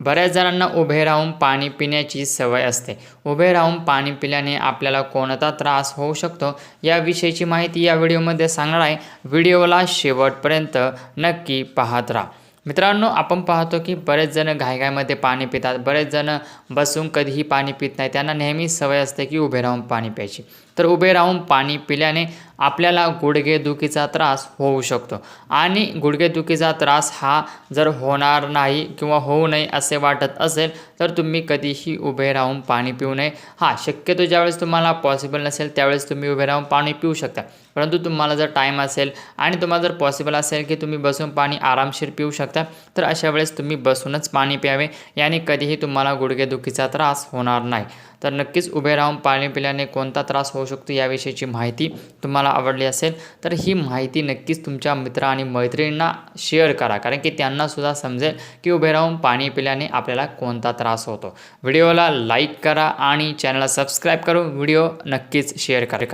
बऱ्याच जणांना उभे राहून पाणी पिण्याची सवय असते. उभे राहून पाणी पिल्याने आपल्याला कोणता त्रास होऊ शकतो? याविषयीची माहिती या व्हिडिओमध्ये सांगणार आहे. व्हिडिओला शेवटपर्यंत नक्की पाहत राहा. मित्रांनो आपण पाहतो की बरेच जण घाईघाईमध्ये पाणी पितात. बरेच जण बसून कधीही पाणी पित नाही. त्यांना नेहमी सवय असते की उभे राहून पाणी प्यायची. तर उभे राहून पाणी पिल्याने आपल्याला गुडघेदुखीचा त्रास होऊ शकतो. आणि गुडघेदुखीचा त्रास हा जर होणार नाही किंवा होऊ नये असे वाटत असेल तर तुम्ही कधीही उभे राहून पाणी पिऊ नये. हा शक्यतो ज्यावेळेस तुम्हाला पॉसिबल नसेल त्यावेळेस तुम्ही उभे राहून पाणी पिऊ शकता. परंतु तुम्हाला जर टाईम असेल आणि तुम्हाला जर पॉसिबल असेल की तुम्ही बसून पाणी आरामशीर पिऊ शकता शकता तर अशा वेळेस तुम्ही बसूनच पाणी प्यावे. याने कधीही तुम्हाला गुडघेदुखीचा त्रास होणार नाही. तर नक्कीच उभे राहून पाणी पिल्याने कोणता त्रास होऊ शकतो याविषयीची माहिती तुम्हाला आवडली असेल तर ही माहिती नक्कीच तुमच्या मित्र आणि मैत्रिणींना शेअर करा. कारण की त्यांनासुद्धा समजेल की उभे राहून पाणी पिल्याने आपल्याला कोणता त्रास होतो. व्हिडिओला लाईक करा आणि चॅनलला सबस्क्राईब करून व्हिडिओ नक्कीच शेअर करा.